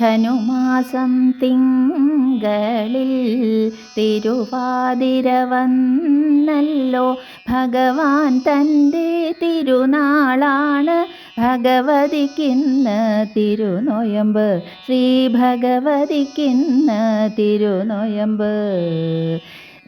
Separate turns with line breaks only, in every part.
ധനുമാസം തിങ്കളിൽ തിരുവാതിര വന്നല്ലോ ഭഗവാൻ തന്റെ തിരുനാളാണ്. ഭഗവതിക്കിന്ന് തിരുനൊയമ്പ്. ശ്രീ ഭഗവതിക്കിന്ന് തിരുനൊയമ്പ്.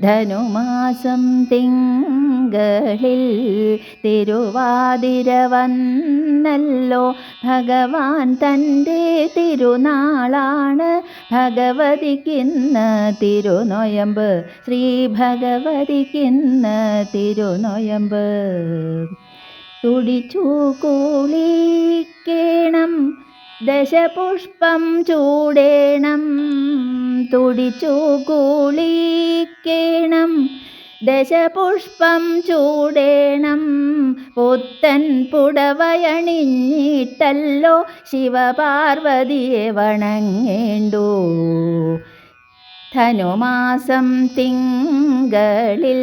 ധനുമാസം തിങ്കളിൽ തിരുവാതിര വന്നല്ലോ ഭഗവാൻ തന്റെ തിരുനാളാണ്. ഭഗവതിക്കിന്ന് തിരുനൊയമ്പ്. ശ്രീ ഭഗവതിക്കിന്ന് തിരുനൊയമ്പ്. തുടിച്ചു കൂളിക്കേണം. ദശപുഷ്പം ചൂടേണം. തുടിച്ചു കുളിക്കേണം ദശപുഷ്പം ചൂടേണം. പുത്തൻ പുടവയണിഞ്ഞിട്ടല്ലോ ശിവപാർവതിയെ വണങ്ങേണ്ടു. ധനുമാസം തിങ്കളിൽ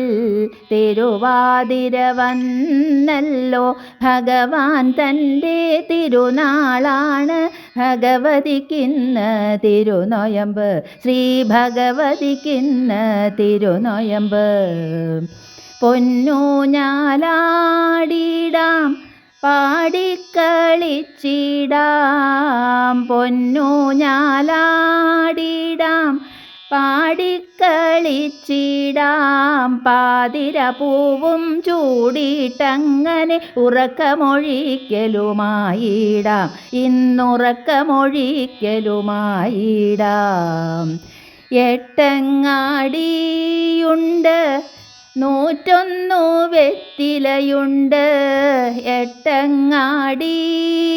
തിരുവാതിര വന്നല്ലോ ഭഗവാൻ തന്റെ തിരുനാളാണ് ഭഗവതിക്കിന്ന് തിരുനൊയമ്പ്. ശ്രീ ഭഗവതിക്കിന്ന് തിരുനൊയമ്പ് പൊന്നൂഞ്ഞാലാടിടാം പാടിക്കളിച്ചിടാം. പൊന്നൂഞ്ഞാലാടിടാം പാടിക്കളിച്ചിടാം. പാതിര പൂവും ചൂടിയിട്ടങ്ങനെ ഉറക്കമൊഴിക്കലുമായിടാം. ഇന്നുറക്കമൊഴിക്കലുമായിടാം. എട്ടങ്ങാടിയുണ്ട് നൂറ്റൊന്നു വെത്തിലയുണ്ട് എട്ടങ്ങാടിയുണ്ട്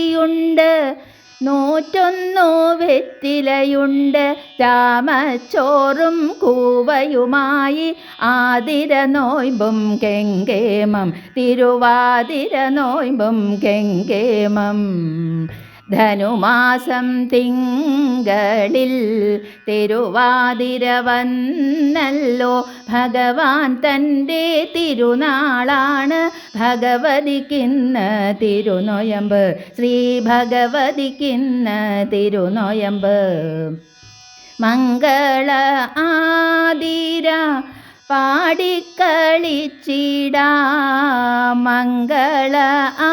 നൂറ്റൊന്നു വെത്തിലയുണ്ട് രാമച്ചോറും കൂവയുമായി ആതിര നോയ്പും കെങ്കേമം. തിരുവാതിര നോയ്പും കെങ്കേമം. ധനുമാസം തിങ്കളിൽ തിരുവാതിര വന്നല്ലോ ഭഗവാൻ തന്റെ തിരുനാളാണ് ഭഗവതിക്കിന്ന് തിരുനൊയമ്പ്. ശ്രീ ഭഗവതിക്കിന്ന് തിരുനൊയമ്പ്. മംഗള ആതിര പാടിക്കളിച്ചിടാ. മംഗള ആതിര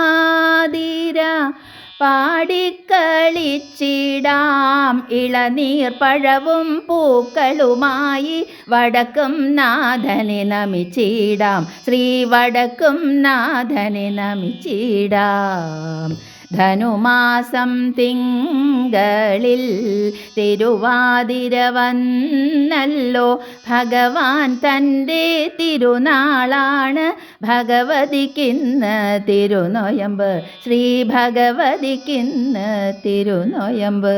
പാടിക്കളിച്ചിടാം ഇളനീർ പഴവും പൂക്കളുമായി. വടക്കും നാഥനെ നമിച്ചിടാം. ശ്രീ വടക്കും നാഥനെ നമിച്ചിടാം. ധനുമാസം തിങ്കളിൽ തിരുവാതിര വന്നല്ലോ ഭഗവാൻ തന്റെ തിരുനാളാണ്. ഭഗവതിക്കിന്ന് തിരുനൊയമ്പ്. ശ്രീ ഭഗവതിക്കിന്ന് തിരുനൊയമ്പ്.